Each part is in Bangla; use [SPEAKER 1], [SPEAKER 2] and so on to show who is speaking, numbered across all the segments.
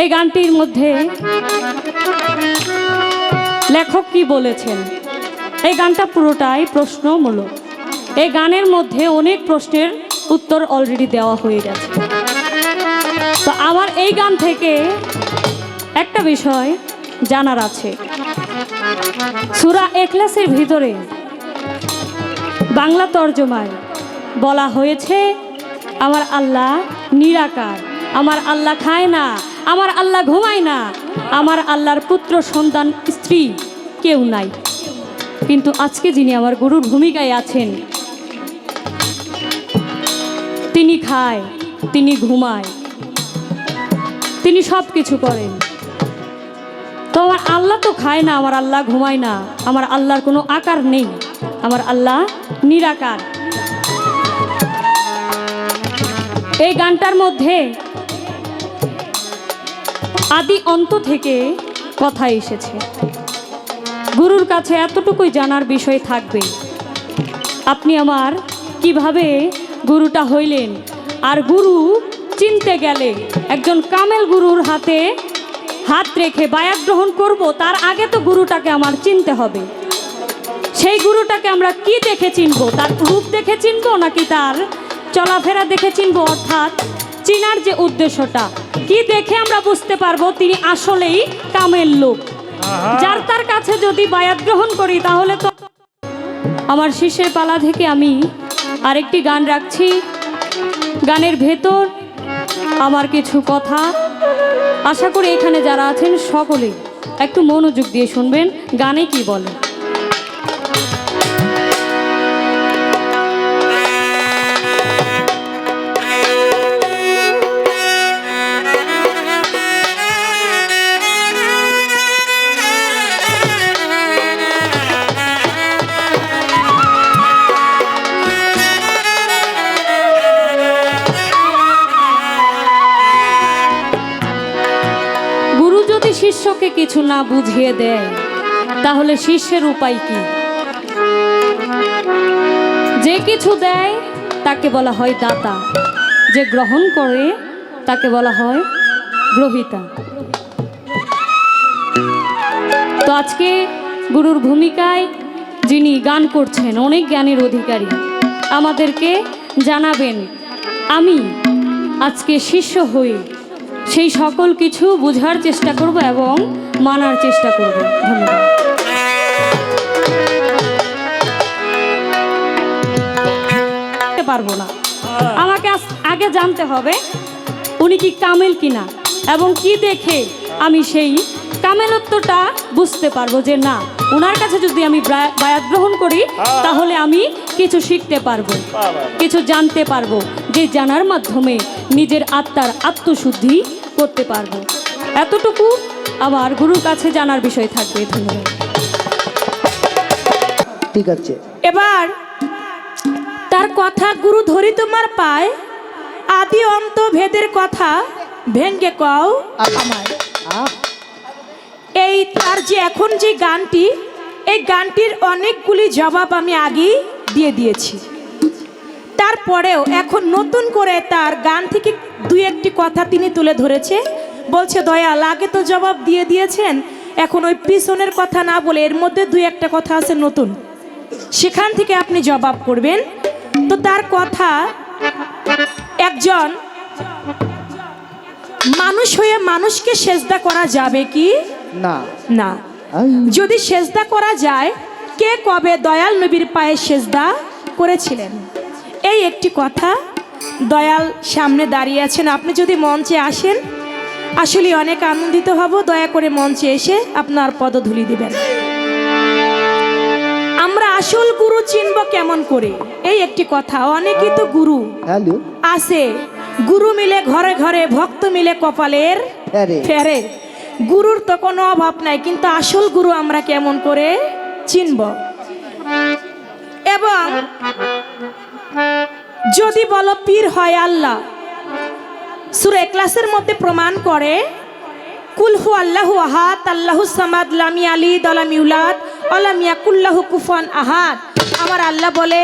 [SPEAKER 1] এই গানটির মধ্যে লেখক কি বলেছেন? এই গানটা পুরোটাই প্রশ্নমূলক। এই গানের মধ্যে অনেক প্রশ্নের উত্তর অলরেডি দেওয়া হয়ে গেছে। তো আমার এই গান থেকে একটা বিষয় জানার আছে। সুরা এখলাসের ভিতরে বাংলা তর্জমায় বলা হয়েছে, আমার আল্লাহ নিরাকার, আমার আল্লাহ খায় না আমার আল্লাহ ঘুমায় না। আমার আল্লাহর পুত্র, সন্তান, স্ত্রী কেউ নাই। কিন্তু আজকে যিনি আমার গুরুর ভূমিকায় আছেন, তিনি খায়, তিনি ঘুমায়, তিনি সব কিছু করেন। তো আমার আল্লাহ তো খায় না, আমার আল্লাহ ঘুমায় না। আমার আল্লাহর কোনো আকার নেই। আমার আল্লাহ নিরাকার। এই গানটার মধ্যে আদি অন্ত থেকে কথা এসেছে। গুরুর কাছে এতটুকুই জানার বিষয় থাকবে। আপনি আমার কীভাবে গুরুটা হইলেন? আর গুরু চিনতে গেলে একজন কামেল গুরুর হাতে হাত রেখে বায়াত গ্রহণ করব, তার আগে তো গুরুটাকে আমার চিনতে হবে। সেই গুরুটাকে আমরা কি দেখে চিনব? তার রূপ দেখে চিনব নাকি তার চলাফেরা দেখে চিনব? অর্থাৎ চিনার যে উদ্দেশ্যটা কি দেখে আমরা বুঝতে পারব তিনি আসলেই কামেল লোক? যার তার কাছে যদি বায়াত গ্রহণ করি তাহলে তো আমার শিষ্যের পালা থেকে আমি আরেকটি গান রাখছি। গানের ভেতর আমার কিছু কথা। আশা করি এখানে যারা আছেন সকলে একটু মনোযোগ দিয়ে শুনবেন গানে কি বলে। শিষ্যকে কিছু না বুঝিয়ে দেয়, তাহলে শিষ্যের উপায় কি? যে কিছু দেয়, তাকে বলা হয় দাতা। যে গ্রহণ করে, তাকে বলা হয় গ্রহিতা। তো আজকে গুরুর ভূমিকায় যিনি গান করছেন, অনেক জ্ঞানের অধিকারী, আমাদেরকে জানাবেন, আমি আজকে শিষ্য হই সেই সকল কিছু বোঝার চেষ্টা করব এবং মানার চেষ্টা করব। ধন্যবাদ। পারব না। আমাকে আগে জানতে হবে উনি কি কামেল কিনা এবং কি দেখে আমি সেই কামেলত্বটা বুঝতে পারব যে না ওনার কাছে যদি আমি বায়াত গ্রহণ করি তাহলে আমি কিছু শিখতে পারব কিছু জানতে পারব। যে জানার মাধ্যমে নিজের আত্মার আত্মশুদ্ধি করতে পারব। এতটুকু আবার গুরুর কাছে জানার বিষয় থাকবে। ধন্যবাদ।
[SPEAKER 2] ঠিক আছে।
[SPEAKER 3] এবার তার কথা গুরু ধরি তোমার পায় আদি অন্ত ভেদের কথা ভেঙ্গে কও আমার এই তার যে এখন যে গানটি এই গানটির অনেকগুলি জবাব আমি আগেই দিয়ে দিয়েছি। তারপরেও এখন নতুন করে তার গান থেকে দুই একটি কথা তিনি তুলে ধরেছে। বলছে দয়াল আগে তো জবাব দিয়ে দিয়েছেন এখন ওই পিছনের কথা না বলে এর মধ্যে দুই একটা কথা আছে নতুন। সেখান থেকে আপনি জবাব করবেন। তো তার কথা একজন মানুষ হয়ে মানুষকে সেজদা করা যাবে কি?
[SPEAKER 2] না।
[SPEAKER 3] না। যদি সেজদা করা যায় কে কবে দয়াল নবীর পায়ে সেজদা করেছিলেন? এই একটি কথা দয়াল সামনে দাঁড়িয়ে আছেন। আপনি যদি মঞ্চে আসেন আসলে অনেক আনন্দিত হব। দয়া করে মঞ্চে এসে আপনার পদধূলি দিবেন। আমরা আসল গুরু চিনব কেমন করে? এই একটি কথা। অনেকেই তো গুরু আছে। গুরু মিলে ঘরে ঘরে ভক্ত মিলে কপালের।
[SPEAKER 2] ফেরে।
[SPEAKER 3] গুরুর তো কোনো অভাব নাই কিন্তু আসল গুরু আমরা কেমন করে চিনব? এবং যদি বলো পীর হয় আল্লাহ। সুরে ক্লাসের মধ্যে প্রমাণ করে কুলহু আল্লাহু আহাত আল্লাহু সামাদ, লামি আলী দলাম ইউলাদ অলামিয়া কুল্লাহু কুফান আহাত আমার আল্লাহ বলে,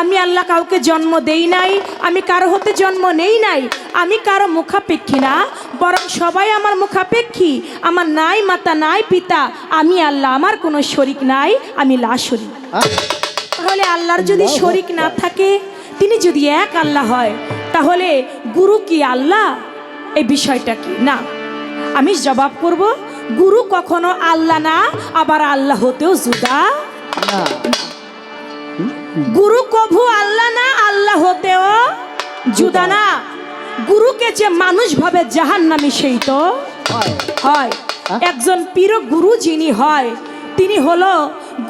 [SPEAKER 3] আমি আল্লাহ কাউকে জন্ম দেই নাই, আমি কারও হতে জন্ম নেই নাই, আমি কারও মুখাপেক্ষী না, বরং সবাই আমার মুখাপেক্ষী। আমার নাই মাতা, নাই পিতা, আমি আল্লাহ, আমার কোনো শরিক নাই, আমি লাশরিক
[SPEAKER 2] হ্যাঁ?
[SPEAKER 3] তাহলে আল্লাহর যদি শরিক না থাকে তিনি যদি এক আল্লাহ হয় তাহলে গুরু কি আল্লাহ? এই বিষয়টা কি? না। আমি জবাব করব গুরু কখনো আল্লাহ না আবার আল্লাহ হতেও জুদা গুরু কভু আল্লাহ না আল্লাহ হতেও জুদা না। গুরুকে যে মানুষ ভাবে জাহান নামে সেই তো
[SPEAKER 2] হয়।
[SPEAKER 3] হয়? একজন পীর গুরু যিনি হয় তিনি হলো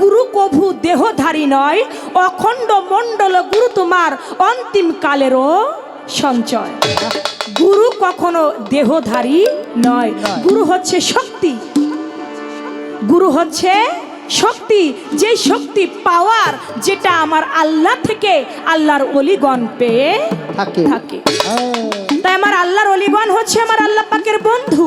[SPEAKER 3] গুরু কভু দেহধারী নয় অখণ্ড মণ্ডল গুরু তোমার অন্তিম কালেরও সঞ্চয় গুরু কখনো দেহধারী নয়। গুরু হচ্ছে শক্তি গুরু হচ্ছে শক্তি যে শক্তি পাওয়ার যেটা আমার আল্লাহ থেকে আল্লাহর অলিগণ পেয়ে
[SPEAKER 2] থাকে
[SPEAKER 3] থাকে। তাই আমার আল্লাহর অলিগণ হচ্ছে আমার আল্লাহ পাকের বন্ধু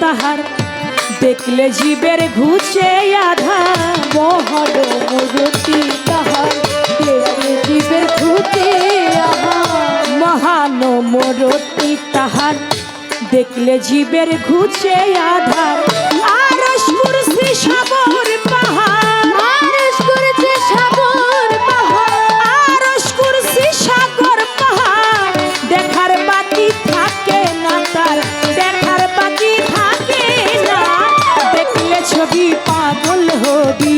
[SPEAKER 3] তাহার। দেখলে জীবের ঘুষে আধা
[SPEAKER 4] মহল মূর্তি তাহার। দেখলে জীবের ঘুষে
[SPEAKER 3] মহান মরতি তাহার। দেখলে জীবের ঘুষে আধার ছবি পাগল হবি।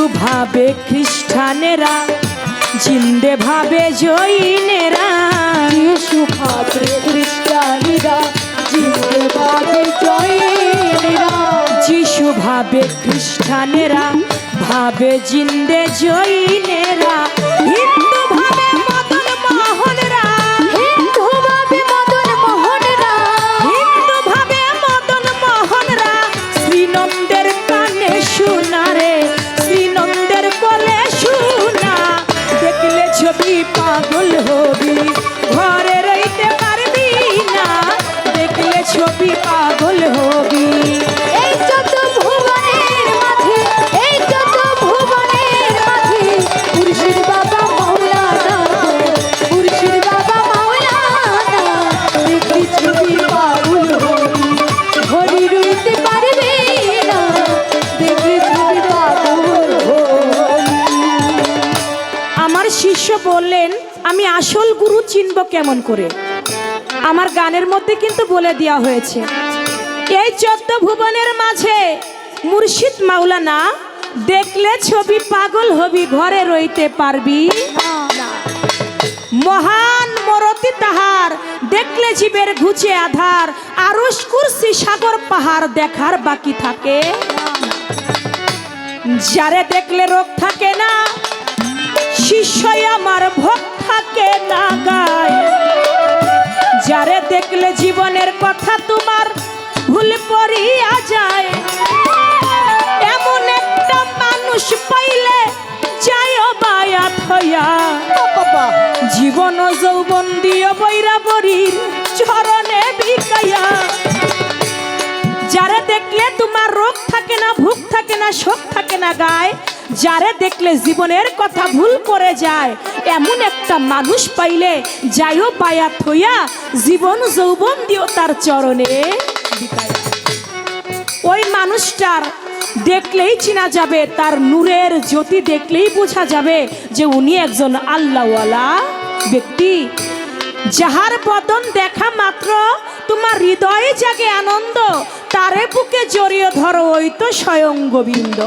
[SPEAKER 3] যিশু ভাবে খ্রিস্টানেরা জিন্দে ভাবে জৈনেরা।
[SPEAKER 4] যিশু ভাবে খ্রিস্টানেরা জিন্দে ভাবে জৈনেরা।
[SPEAKER 3] যিশু ভাবে খ্রিস্টানেরা ভাবে জিন্দে জৈনেরা। বললেন আমি আসল গুরু চিনব কেমন করে? আমার গানের মধ্যে কিন্তু বলে দেওয়া হয়েছে, এই চোদ্দ ভুবনের মাঝে মুর্শিদ মাওলানা, দেখলে ছবি পাগল হবি, ঘরে রইতে পারবি। মহান মরতি তাহার, দেখলে জীবের ঘুচে আধার আরস সাগর পাহাড় দেখার বাকি থাকে। যারে দেখলে রোগ থাকে না শিষ্যই আমার ভোগ থাকে না গায় যারে দেখলে জীবনের কথা তোমার ভুল পড়িয়া যায়। এমন একটা মানুষ পাইলে যায় বায়াত হইয়া। জীবন যৌবন দিয় বৈরাবরীর চরণে বিকায়া থাকে না, শোক থাকে না গায়। যারে দেখলে জীবনের কথা ভুল করে যায়, এমন একটা মানুষ পাইলে যাইও পায়া থইয়া জীবন যৌবন দিও তার চরণে। ওই মানুষটার দেখলেই চেনা যাবে, তার নূরের জ্যোতি দেখলেই বোঝা যাবে যে উনি একজন আল্লাহওয়ালা ব্যক্তি। যাহার বদন দেখা মাত্র তোমার হৃদয়ে জাগে আনন্দ তারে বুকে জড়িয়ে ধরো ওই তো স্বয়ং গোবিন্দ।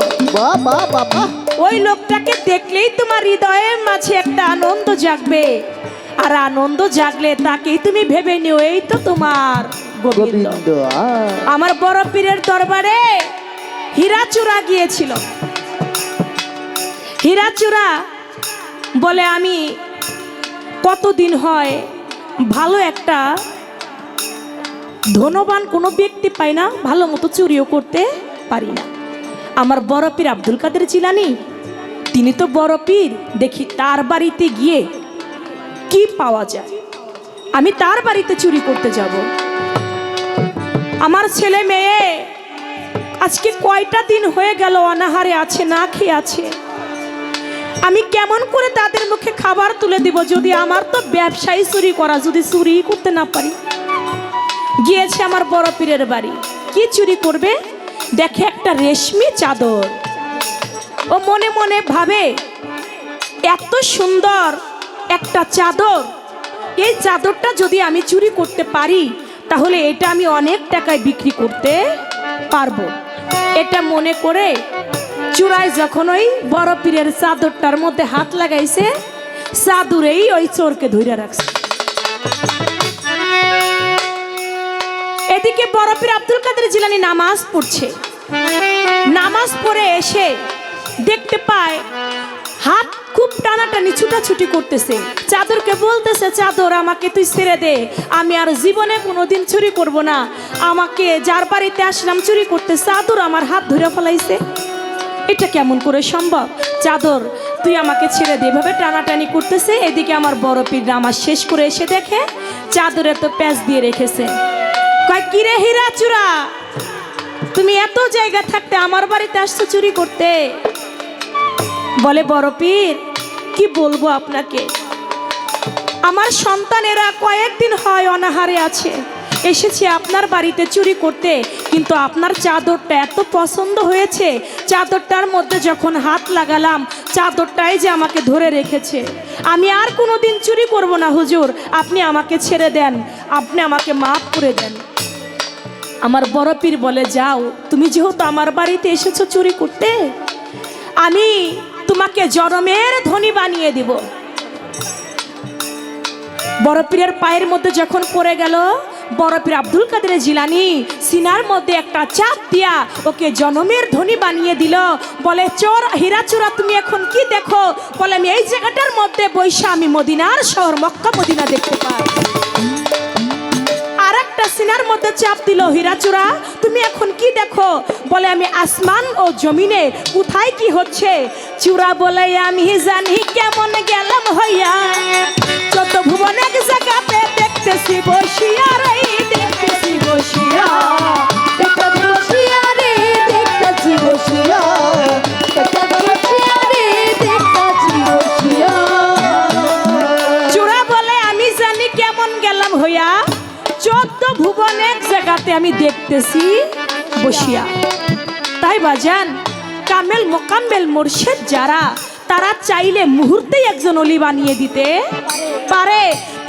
[SPEAKER 3] ওই লোকটাকে দেখলেই তোমার হৃদয়ের মাঝে একটা আনন্দ জাগবে। আর আনন্দ জাগলে তাকেই তুমি ভেবে নিও এই তো তোমার গোবিন্দ। আমার বড় পীরের দরবারে হীরাচূড়া গিয়েছিল। হীরাচূড়া বলে আমি কতদিন হয় ভালো একটা ধনবান কোনো ব্যক্তি পাই না, ভালো মতো চুরিও করতে পারি না। আমার বড় পীর আব্দুল কাদের জিলানি, তিনি তো বড় পীর, দেখি তার বাড়িতে গিয়ে কি পাওয়া যায়? আমি তার বাড়িতে চুরি করতে যাব। আমার ছেলে মেয়ে, আজকে কয়টা দিন হয়ে গেল, অনাহারে আছে, না খেয়ে আছে? আমি কেমন করে তাদের মুখে খাবার তুলে দিব যদি আমার তো ব্যবসায়ী চুরি করা, যদি চুরি করতে না পারি? গিয়েছে আমার বড় পীরের বাড়ি। কি চুরি করবে? দেখে একটা রেশমি চাদর। ও মনে মনে ভাবে, এত সুন্দর একটা চাদর। এই চাদরটা যদি আমি চুরি করতে পারি, তাহলে এটা আমি অনেক টাকায় বিক্রি করতে পারব। এটা মনে করে চূড়ায় যখন ওই বড় পীরের চাদরটার মধ্যে হাত লাগাইছে, চাদুরেই ওই চোরকে ধরে রাখছে। এদিকে বড় পীর আব্দুল কাদের জিলানি নামাজ পড়ছে। নামাজ পড়ে এসে দেখতে পায়, হাত খুব টানাটানি ছুটাছুটি করতেছে। চাদরকে বলতেছে, চাদর আমাকে তুই ছেড়ে দে, আমি আর জীবনে কোনোদিন চুরি করব না। আমাকে যার বাড়িতে আসলাম চুরি করতে চাদর আমার হাত ধরে ফেলাইছে। এটা কেমন করে সম্ভব? চাদর, তুই আমাকে ছেড়ে দে। এভাবে টানাটানি করতেছে। এদিকে আমার বড় পীর নামাজ শেষ করে এসে দেখে চাদরে তো প্যাঁচ দিয়ে রেখেছে। কয় কিরে হীরা চূড়া? তুমি এত জায়গা থাকতে আমার বাড়িতে আসছো চুরি করতে? বলে, বড় পীর, কি বলব আপনাকে? আমার সন্তানেরা কয়েকদিন হয় অনাহারে আছে। এসেছি আপনার বাড়িতে চুরি করতে। কিন্তু আপনার চাদরটা এত পছন্দ হয়েছে, চাদরটার মধ্যে যখন হাত লাগালাম, চাদরটাই যে আমাকে ধরে রেখেছে। আমি আর কোনোদিন চুরি করব না, হুজুর। আপনি আমাকে ছেড়ে দেন, আপনি আমাকে মাফ করে দেন। আমার বড় পীর বলে, যাও, তুমি যেহেতু আমার বাড়িতে এসেছ চুরি করতে, আমি তোমাকে জনমের ধনী বানিয়ে দিব। বড় পীরের পায়ের মধ্যে যখন পড়ে গেল বড় পীর আব্দুল কাদের জিলানি সিনার মধ্যে একটা চাপ দিয়া ওকে জনমের ধনী বানিয়ে দিল। বলে, চোর হীরাচূড়া তুমি এখন কি দেখো? বলে, আমি এই জায়গাটার মধ্যে বৈশা আমি মদিনার শহর, মক্কা মদিনা দেখতে পাই। আর একটা সিনার মধ্যে চাপ দিল হীরাচূড়া তুমি এখন কি দেখো? বলে, আমি আসমান ও জমিনে, কোথায় কি হচ্ছে? চূড়া বলে, আমি জানি কেমন গেলাম হইয়া। যত ভুবন জায়গাতে দেখতেছি বসিয়া রে দেখতেছি আমি জানি কেমন গেলাম হইয়া। চোদ্দ ভুবন জায়গাতে আমি দেখতেছি বসিয়া। তাই বাজান, কামেল মোকাম্মেল মুর্শেদ যারা, তারা চাইলে মুহূর্তেই একজন অলি বানিয়ে দিতে পারে।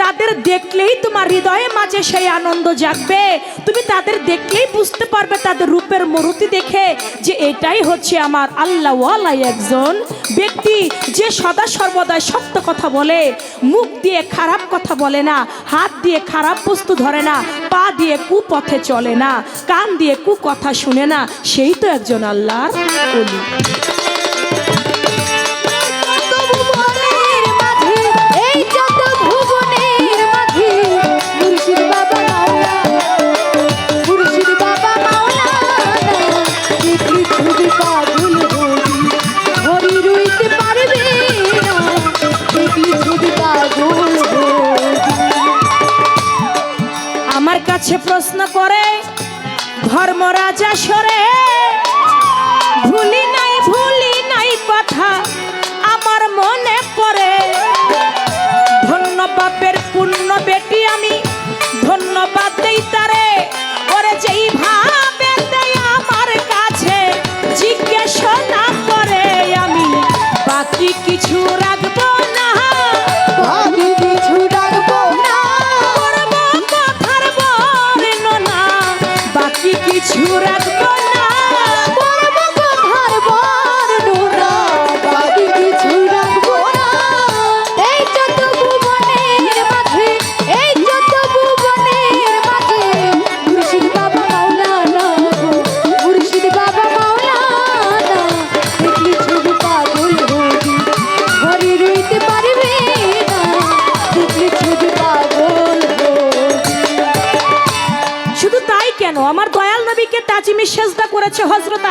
[SPEAKER 3] তাদের দেখলেই তোমার হৃদয়ে মাঝে সেই আনন্দ জাগবে। তুমি তাদের দেখলেই বুঝতে পারবে তাদের রূপের মরুতি দেখে যে এটাই হচ্ছে আমার আল্লাহওয়ালা একজন ব্যক্তি যে সদা সর্বদা সত্য কথা বলে, মুখ দিয়ে খারাপ কথা বলে না, হাত দিয়ে খারাপ বস্তু ধরে না, পা দিয়ে কুপথে চলে না, কান দিয়ে কু কথা শুনে না, সেই তো একজন আল্লাহর কাছে প্রশ্ন করে ধর্মরাজা সরে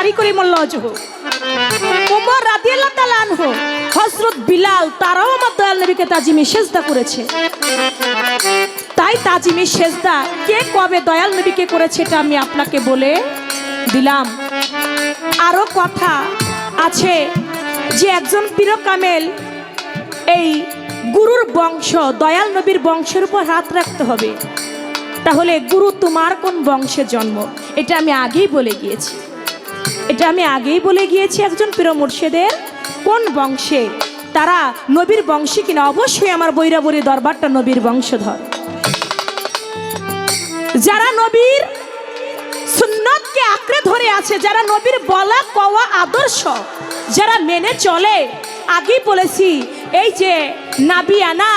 [SPEAKER 3] হজরত আলী করিমুল্লাহ ওমর রাদিয়াল্লাহু তাআলা আনহু, হযরত বিলাল তারাও আমার দয়াল নবীকে তাজিমি সেজদা করেছে। তাই তাজিমি সেজদা কে কবে দয়াল নবীকে করেছে এটা আমি আপনাকে বলে দিলাম। আরও কথা আছে যে একজন পীর কামেল, এই গুরুর বংশ, দয়াল নবীর বংশের উপর হাত রাখতে হবে। তাহলে গুরু তোমার কোন বংশে জন্ম? এটা আমি আগেই বলে গিয়েছি। এটা আমি আগেই বলে গিয়েছি একজন প্রিয় মুর্শিদের। কোন বংশে? তারা নবীর বংশে কিনা? অবশ্যই আমার বৈরাবরী দরবারটা নবীর বংশধর। যারা নবীর সুন্নতকে আঁকড়ে ধরে আছে, যারা নবীর বলা, কওয়া, আদর্শ, যারা মেনে চলে, আগেই বলেছি, এই যে নাবিয়ানা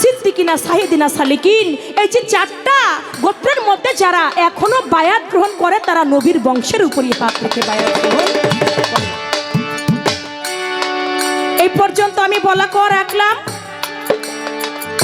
[SPEAKER 3] সিদ্দিকিনা, সাহিদিনা, সালিকিন, এই যে চারটা গোত্রের মধ্যে যারা এখনও বায়াত গ্রহণ করে, তারা নবীর বংশের উপরই পাপ রেখে বায়াত গ্রহণ। এই পর্যন্ত আমি বলা কর রাখলাম